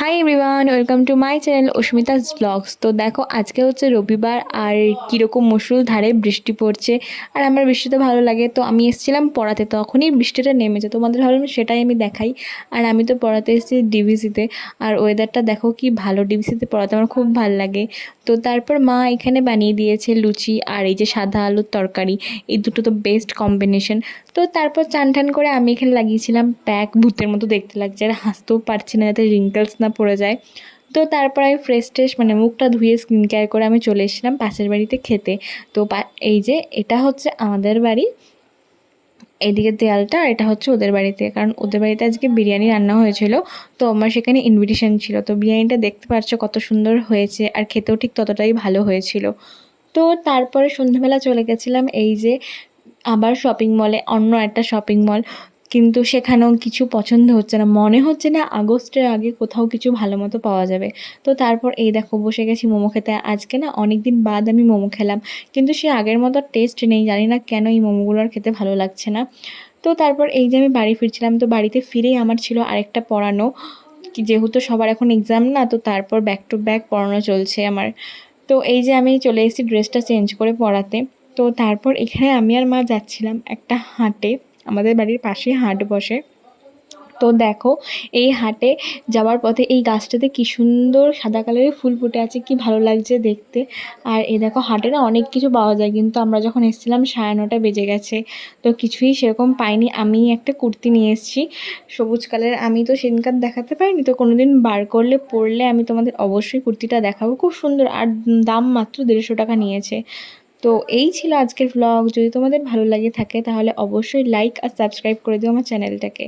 Hi everyone welcome to my channel Asmita's vlogs তো দেখো, আজকে হচ্ছে রবিবার আর কীরকম মুসুল ধারে বৃষ্টি পড়ছে আর আমার বৃষ্টিতে ভালো লাগে। তো আমি এসেছিলাম পড়াতে, তখনই বৃষ্টিটা নেমেছে। তোমাদের ভাবলাম সেটাই আমি দেখাই। আর আমি তো পড়াতে এসেছি ডিভিসিতে। আর ওয়েদারটা দেখো কি ভালো ডিভিসিতে পড়াতে আমার খুব ভালো লাগে। তো তারপর মা এখানে বানিয়ে দিয়েছে লুচি আর এই যে সাদা আলুর তরকারি। এই দুটো তো বেস্ট কম্বিনেশন তো তারপর চান টান করে আমি এখানে লাগিয়েছিলাম প্যাক ভূতের মতো দেখতে লাগছে। আর হাসতেও পারছি না, যাতে রিঙ্কেলস না পড়ে যায়। তো তারপর আমি ফ্রেশ ট্রেশ মানে মুখটা ধুয়ে স্কিন কেয়ার করে আমি চলে এসেছিলাম পাশের বাড়িতে খেতে। তো এই যে এটা হচ্ছে আমাদের বাড়ি। এদিকে দেয়ালটা আর এটা হচ্ছে ওদের বাড়িতে। কারণ ওদের বাড়িতে আজকে বিরিয়ানি রান্না হয়েছিল, তো আমার সেখানে ইনভিটেশন ছিল। তো বিরিয়ানিটা দেখতে পাচ্ছ কত সুন্দর হয়েছে আর খেতেও ঠিক ততটাই ভালো হয়েছিল। তো তারপরে সন্ধ্যাবেলা চলে গেছিলাম এই যে আবার শপিং মলে অন্য একটা শপিং মল কিন্তু সেখানেও কিছু পছন্দ হচ্ছে না। মনে হচ্ছে না আগস্টের আগে কোথাও কিছু ভালো মতো পাওয়া যাবে। তো তারপর এই দেখো, বসে গেছি মোমো খেতে। আজকে না অনেক দিন বাদ আমি মোমো খেলাম, কিন্তু সে আগের মতো টেস্ট নেই। জানি না কেন এই মোমোগুলো আর খেতে ভালো লাগছে না। তো তারপর এই যে আমি বাড়ি ফিরছিলাম, তো বাড়িতে ফিরেই আমার ছিল আরেকটা পড়ানো। যেহেতু সবার এখন এক্সাম না, তো তারপর ব্যাক টু ব্যাক পড়ানো চলছে আমার। তো এই যে আমি চলে এসেছি ড্রেসটা চেঞ্জ করে পড়াতে। তো তারপর এখানে আমি আর মা যাচ্ছিলাম একটা হাটে। আমাদের বাড়ির পাশেই হাট বসে। তো দেখো, এই হাটে যাওয়ার পথে এই গাছটাতে কি সুন্দর সাদা কালারের ফুল ফুটে আছে, কি ভালো লাগছে দেখতে। আর এই দেখো, হাটে না অনেক কিছু পাওয়া যায়, কিন্তু আমরা যখন এসেছিলাম সাড়ে নটা বেজে গেছে। তো কিছুই সেরকম পাইনি। আমি একটা কুর্তি নিয়ে এসেছি, সবুজ কালারের। আমি তো সেদিনকার দেখাতে পারিনি, তো কোনোদিন বার করলে, পরলে আমি তোমাদের অবশ্যই কুর্তিটা দেখাবো। খুব সুন্দর, আর দাম মাত্র দেড়শো টাকা নিয়েছে। তো এই ছিল আজকের ব্লগ যদি তোমাদের ভালো লাগে থাকে, তাহলে অবশ্যই লাইক আর সাবস্ক্রাইব করে দিও আমার চ্যানেলটাকে